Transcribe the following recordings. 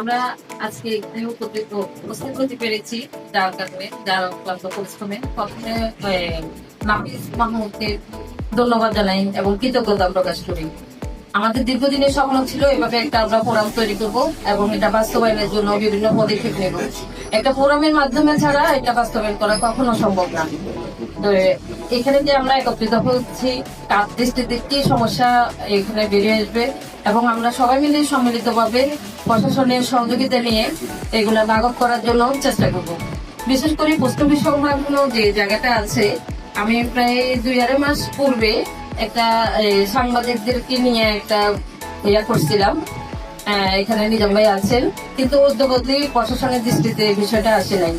আমরা আজকে গৃহ উপস্থিত হতে পেরেছি যার কারণে যার অক্লান্ত পরিশ্রমে। প্রথমে নাফিস মাহমুদকে ধন্যবাদ জানাই এবং কৃতজ্ঞতা প্রকাশ করি। আমাদের দীর্ঘদিনের স্বপ্ন ছিল এভাবে একটা আমরা ফোরাম তৈরি করব এবং এটা বাস্তবায়নের জন্য বিভিন্ন পদক্ষেপ নেব। একটা ফোরামের মাধ্যমে ছাড়া এটা বাস্তবায়ন করা কখনো সম্ভব না। তো এখানে যে আমরা একত্রিত হচ্ছি কার দৃষ্টিতে কি সমস্যা এখানে বেরিয়ে আসবে এবং আমরা সবাই মিলে সম্মিলিতভাবে প্রশাসনের সহযোগিতা নিয়ে এগুলা লাঘব করার জন্য চেষ্টা করব। বিশেষ করে পোস্ট অফিস যে জায়গাটা আছে, আমি প্রায় দুই আড়াই মাস পূর্বে একটা সাংবাদিকদেরকে নিয়ে একটা ইয়া করছিলাম। এখানে নিজাম ভাই আছেন। কিন্তু উদ্যোগতি প্রশাসনের দৃষ্টিতে বিষয়টা আসে নাই।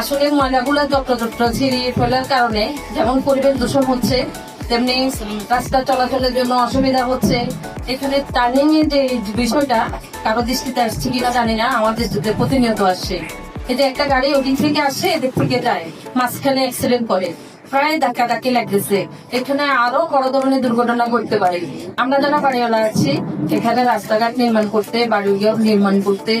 আসলে ময়লাগুলো যত্রতত্র ছিঁড়িয়ে ফেলার কারণে যেমন পরিবেশ দূষণ হচ্ছে, তেমনি রাস্তা চলাচলের জন্য অসুবিধা হচ্ছে। এখানে টার্নিং এর যে বিষয়টা কারও দৃষ্টিতে আসছে কিনা জানি না, আমার দৃষ্টিতে প্রতিনিয়ত আসছে। এটা একটা গাড়ি ওদিক থেকে আসে, এদিক থেকে যায়, মাঝখানে অ্যাক্সিডেন্ট করে। প্রায় ধাক্কা ধাক্কি লাগতেছে এখানে আরও বড় ধরনের দুর্ঘটনা ঘটতে পারে। আমরা যারা বাড়িওয়ালা আছি, এখানে রাস্তাঘাট নির্মাণ করতে, বাড়ি নির্মাণ করতে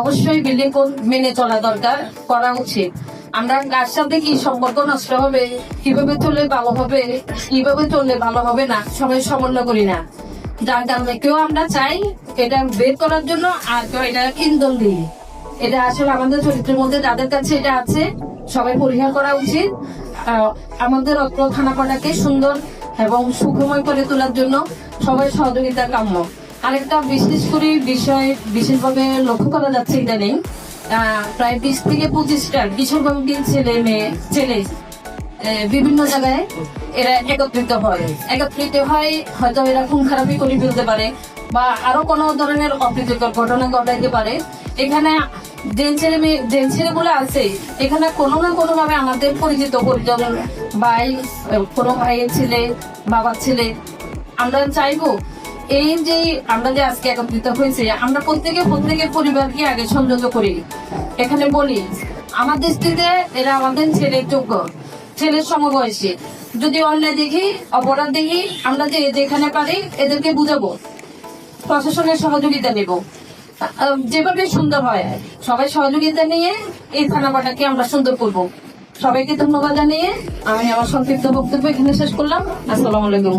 অবশ্যই বিল্ডিং মেনে চলা দরকার, করা উচিত। আমরা কার সাথে কি সম্পর্ক নষ্ট হবে? কীভাবে চললে ভালো হবে? কীভাবে চললে ভালো হবে না? সবাই সমন্বয় করি না। যার কারণে কেউ আমরা চাই, এটা বের করার জন্য আর কেউ এটা ইন্ধন দিই এটা আসলে আমাদের চরিত্রের মধ্যে যাদের কাছে এটা আছে, সবাই পরিহার করা উচিত। আমাদের অত্র থানাপাড়াকে সুন্দর এবং সুখময় করে তোলার জন্য সবাই সহযোগিতা কাম্য। আরেকটা বিশেষ করে বিষয় বিশেষভাবে লক্ষ্য করা যাচ্ছে ইদানিং প্রায় বিশ থেকে পঁচিশটা কিশোরগঞ্জ ছেলে মেয়ে, ছেলে বিভিন্ন জায়গায় এরা একত্রিত হয়। একত্রিত হয়, হয়তো এরা খুন খারাপি করে ফেলতে পারে বা আরও কোনো ধরনের অপ্রীতিকর ঘটনা ঘটাইতে পারে, এখানে যে ছেলে মেয়ে যে ছেলেগুলো আছে, এখানে কোনো না কোনো ভাবে আমাদের পরিচিত পরিজন, ভাই, কোনো ভাইয়ের ছেলে, বাবার ছেলে, আমরা চাইব এই যে আমরা যে আজকে একত্রিত হয়েছে, আমরা প্রত্যেকে প্রত্যেকের পরিবারকে আগে সংযত করি। এখানে বলি, আমার দৃষ্টিতে এরা আমাদের ছেলের যোগ্য, ছেলের সমবয়সী। যদি অন্যায় দেখি, অপরাধ দেখি, আমরা যে যেখানে পারি, এদেরকে বুঝাবো। প্রশাসনের সহযোগিতা নেব। যেভাবে সুন্দর হয়। সবাই সহযোগিতা নিয়ে এই থানাপাটাকে আমরা সুন্দর করব। সবাইকে ধন্যবাদ জানিয়ে আমি আমার সংক্ষিপ্ত বক্তব্য এখানে শেষ করলাম। আসসালামু আলাইকুম।